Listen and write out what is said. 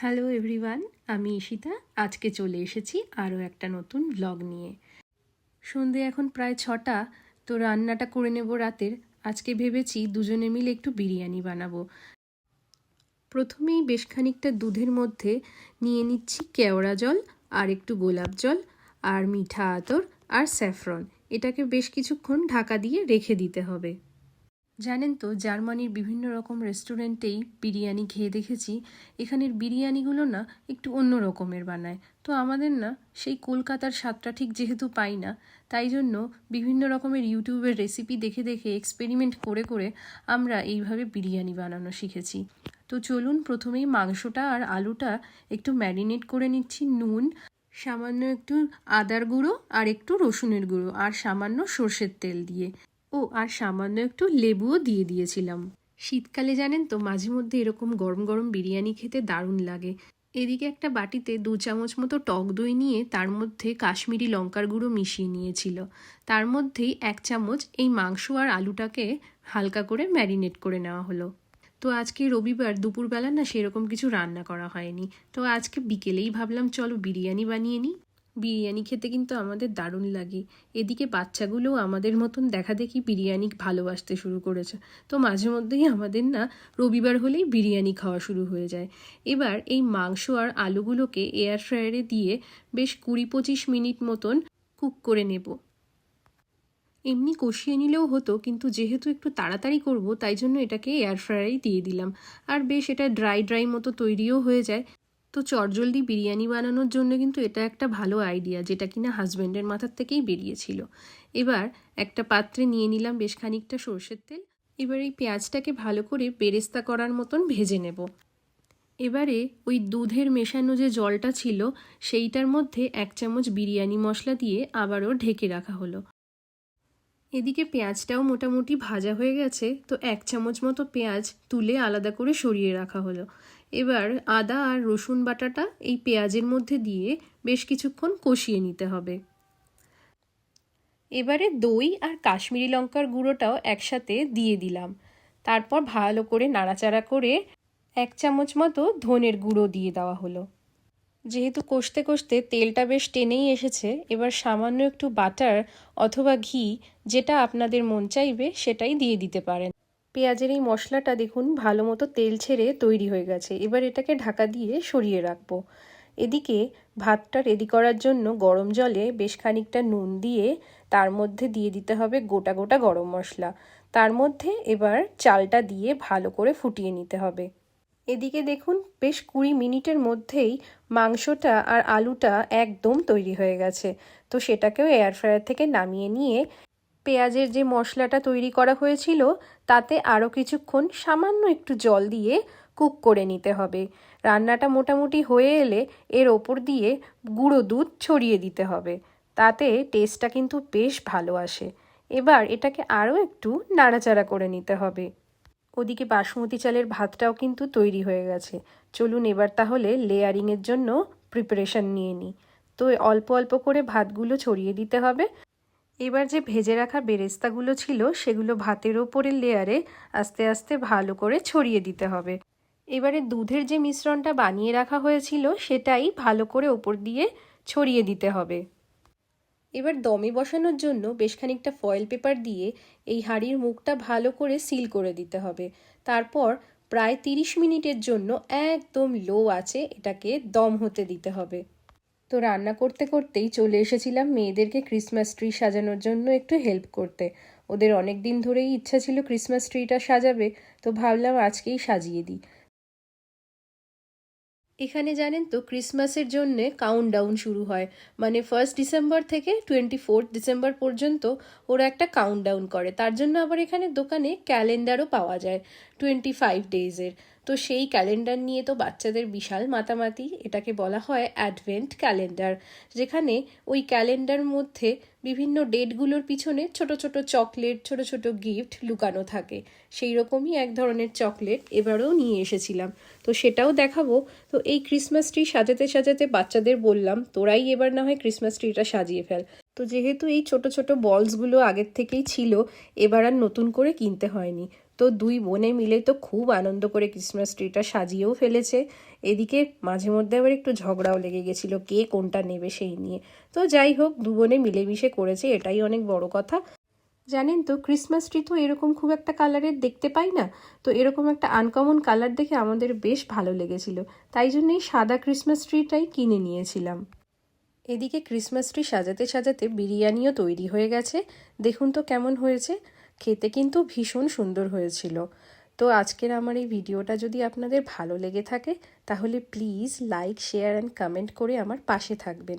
Hello everyone আমি ঈশিতা। আজকে চলে এসেছি আরও একটা নতুন ব্লগ নিয়ে। সন্ধে এখন প্রায় ছটা, তো রান্নাটা করে নেব রাতের। আজকে ভেবেছি দুজনে মিলে একটু বিরিয়ানি বানাবো। প্রথমেই বেশ খানিকটা দুধের মধ্যে নিয়ে নিচ্ছি কেওড়া জল, আর একটু গোলাপ জল, আর মিঠা আতর, আর স্যাফরন। এটাকে বেশ কিছুক্ষণ ঢাকা দিয়ে রেখে দিতে হবে। জানেন তো, জার্মানির বিভিন্ন রকম রেস্টুরেন্টেই বিরিয়ানি খেয়ে দেখেছি। এখানের বিরিয়ানিগুলো না একটু অন্য রকমের বানায়। তো আমাদের না সেই কলকাতার স্বাদটা ঠিক যেহেতু পাই না, তাই জন্য বিভিন্ন রকমের ইউটিউবের রেসিপি দেখে দেখে এক্সপেরিমেন্ট করে করে আমরা এইভাবে বিরিয়ানি বানানো শিখেছি। তো চলুন প্রথমেই মাংসটা আর আলুটা একটু ম্যারিনেট করে নিচ্ছি নুন, সামান্য একটু আদার গুঁড়ো আর একটু রসুনের গুঁড়ো আর সামান্য সর্ষের তেল দিয়ে। ও, আর সামান্য একটু লেবুও দিয়ে দিয়েছিলাম। শীতকালে জানেন তো, মাঝে মধ্যে এরকম গরম গরম বিরিয়ানি খেতে দারুণ লাগে। এদিকে একটা বাটিতে দু চামচ মতো টক দই নিয়ে তার মধ্যে কাশ্মীরি লঙ্কার গুঁড়ো মিশিয়ে নিয়েছিল। তার মধ্যেই এক চামচ এই মাংস আর আলুটাকে হালকা করে ম্যারিনেট করে নেওয়া হলো। তো আজকে রবিবার, দুপুরবেলা না সেরকম কিছু রান্না করা হয়নি। তো আজকে বিকেলেই ভাবলাম চলো বিরিয়ানি বানিয়ে নিই। বিরিয়ানি খেতে কিন্তু আমাদের দারুণ লাগে। এদিকে বাচ্চাগুলোও আমাদের মতন দেখা দেখি বিরিয়ানি ভালোবাসতে শুরু করেছে। তো মাঝে মধ্যেই আমাদের না রবিবার হলেই বিরিয়ানি খাওয়া শুরু হয়ে যায়। এবার এই মাংস আর আলুগুলোকে এয়ার ফ্রায়ারে দিয়ে বেশ কুড়ি পঁচিশ মিনিট মতন কুক করে নেব। এমনি কষিয়ে নিলেও হতো, কিন্তু যেহেতু একটু তাড়াতাড়ি করব, তাই জন্য এটাকে এয়ার ফ্রায়ারেই দিয়ে দিলাম। আর বেশ এটা ড্রাই ড্রাই মতো তৈরিও হয়ে যায়। তো চটজলদি বিরিয়ানি বানানোর জন্য কিন্তু এটা একটা ভালো আইডিয়া যেটা কিনা হাজব্যান্ডের মাথার থেকেই বেরিয়েছিল। এবার একটা পাত্রে নিয়ে নিলাম বেশ খানিকটা সর্ষের তেল, এবার এই পেঁয়াজটাকে ভালো করে বেরেস্তা করার মতন ভেজে নেব। এবারে ওই দুধের মেশানো যে জলটা ছিল, সেইটার মধ্যে এক চামচ বিরিয়ানি মশলা দিয়ে আবারও ঢেকে রাখা হলো। এদিকে পেঁয়াজটাও মোটামুটি ভাজা হয়ে গেছে, তো এক চামচ মতো পেঁয়াজ তুলে আলাদা করে সরিয়ে রাখা হলো। এবার আদা আর রসুন বাটাটা এই পেঁয়াজের মধ্যে দিয়ে বেশ কিছুক্ষণ কষিয়ে নিতে হবে। এবারে দই আর কাশ্মীরি লঙ্কার গুঁড়োটাও একসাথে দিয়ে দিলাম। তারপর ভালো করে নাড়াচাড়া করে এক চামচ মতো ধনের গুঁড়ো দিয়ে দেওয়া হলো। যেহেতু কষতে কষতে তেলটা বেশ টেনেই এসেছে, এবার সামান্য একটু বাটার অথবা ঘি, যেটা আপনাদের মন চাইবে সেটাই দিয়ে দিতে পারেন। পেঁয়াজের এই মশলাটা দেখুন, ভালো মতো তেল ছেড়ে তৈরি হয়ে গেছে। এবার এটাকে ঢাকা দিয়ে সরিয়ে রাখব। এদিকে ভাতটা রেডি করার জন্য গরম জলে বেশ খানিকটা নুন দিয়ে তার মধ্যে দিয়ে দিতে হবে গোটা গোটা গরম মশলা। তার মধ্যে এবার চালটা দিয়ে ভালো করে ফুটিয়ে নিতে হবে। এদিকে দেখুন, বেশ কুড়ি মিনিটের মধ্যেই মাংসটা আর আলুটা একদম তৈরি হয়ে গেছে। তো সেটাকেও এয়ার ফ্রায়ার থেকে নামিয়ে নিয়ে পেঁয়াজের যে মশলাটা তৈরি করা হয়েছিল, তাতে আরও কিছুক্ষণ সামান্য একটু জল দিয়ে কুক করে নিতে হবে। রান্নাটা মোটামুটি হয়ে এলে এর ওপর দিয়ে গুঁড়ো দুধ ছড়িয়ে দিতে হবে। তাতে টেস্টটা কিন্তু বেশ ভালো আসে। এবার এটাকে আরও একটু নাড়াচাড়া করে নিতে হবে। ওদিকে বাসমতি চালের ভাতটাও কিন্তু তৈরি হয়ে গেছে। চলুন এবার তাহলে লেয়ারিংয়ের জন্য প্রিপারেশন নিয়ে নিই। তো অল্প অল্প করে ভাতগুলো ছড়িয়ে দিতে হবে। এবার যে ভেজে রাখা বেরেস্তাগুলো ছিল, সেগুলো ভাতের ওপরের লেয়ারে আস্তে আস্তে ভালো করে ছড়িয়ে দিতে হবে। এবারে দুধের যে মিশ্রণটা বানিয়ে রাখা হয়েছিল, সেটাই ভালো করে ওপর দিয়ে ছড়িয়ে দিতে হবে। এবার দমে বসানোর জন্য বেশ খানিকটা ফয়েল পেপার দিয়ে এই হাঁড়ির মুখটা ভালো করে সিল করে দিতে হবে। তারপর প্রায় তিরিশ মিনিটের জন্য একদম লো আছে এটাকে দম হতে দিতে হবে। তো রান্না করতে করতেই চলে এসেছিলাম মেয়েদেরকে ক্রিসমাস ট্রি সাজানোর জন্য একটু হেল্প করতে। ওদের অনেক দিন ধরেই ইচ্ছা ছিল ক্রিসমাস ট্রিটা সাজাবে, তো ভাবলাম আজকেই সাজিয়ে দিই। এখানে জানেন তো ক্রিসমাসের জন্যে কাউন্টডাউন শুরু হয়। মানে ফার্স্ট ডিসেম্বর থেকে টোয়েন্টি ফোর্থ ডিসেম্বর পর্যন্ত ওরা একটা কাউন্টডাউন করে। তার জন্য আবার এখানে দোকানে ক্যালেন্ডারও পাওয়া যায় টোয়েন্টি ফাইভ ডেজের তো সেই ক্যালেন্ডার নিয়ে তো বাচ্চাদের বিশাল মাতামাতি, এটাকে বলা হয় অ্যাডভেন্ট ক্যালেন্ডার, যেখানে ওই ক্যালেন্ডার মধ্যে বিভিন্ন ডেটগুলোর পিছনে ছোট ছোট চকলেট, ছোট ছোট গিফট লুকানো থাকে। সেই রকমই এক ধরনের চকলেট এবারেও নিয়ে এসেছিলাম। তো সেটাও দেখাবো। তো এই ক্রিসমাস ট্রি সাজাতে সাজাতে বাচ্চাদের বললাম, তোরাই এবার না হয় ক্রিসমাস ট্রিটা সাজিয়ে ফেল। তো যেহেতু এই ছোট ছোট বলসগুলো আগের থেকেই ছিল, এবার আর নতুন করে কিনতে হয়নি। তো দুই বোনে মিলে তো খুব আনন্দ করে ক্রিসমাস ট্রিটা সাজিয়েও ফেলেছে। এদিকে মাঝে মধ্যে আবার একটু ঝগড়াও লেগে গেছিল, কে কোনটা নেবে সেই নিয়ে। তো যাই হোক, দু বোনে মিলেমিশে করেছে, এটাই অনেক বড় কথা। জানেন তো ক্রিসমাস ট্রি তো এরকম খুব একটা কালারের দেখতে পাই না। তো এরকম একটা আনকমন কালার দেখে আমাদের বেশ ভালো লেগেছিল। তাই জন্যই সাদা ক্রিসমাস ট্রিটাই কিনে নিয়েছিলাম। এদিকে ক্রিসমাস ট্রি সাজাতে সাজাতে বিরিয়ানিও তৈরি হয়ে গেছে। দেখুন তো কেমন হয়েছে। খেতে কিন্তু ভীষণ সুন্দর হয়েছিল। তো আজকের আমার এই ভিডিওটা যদি আপনাদের ভালো লেগে থাকে, তাহলে please like share and comment করে আমার পাশে থাকবেন।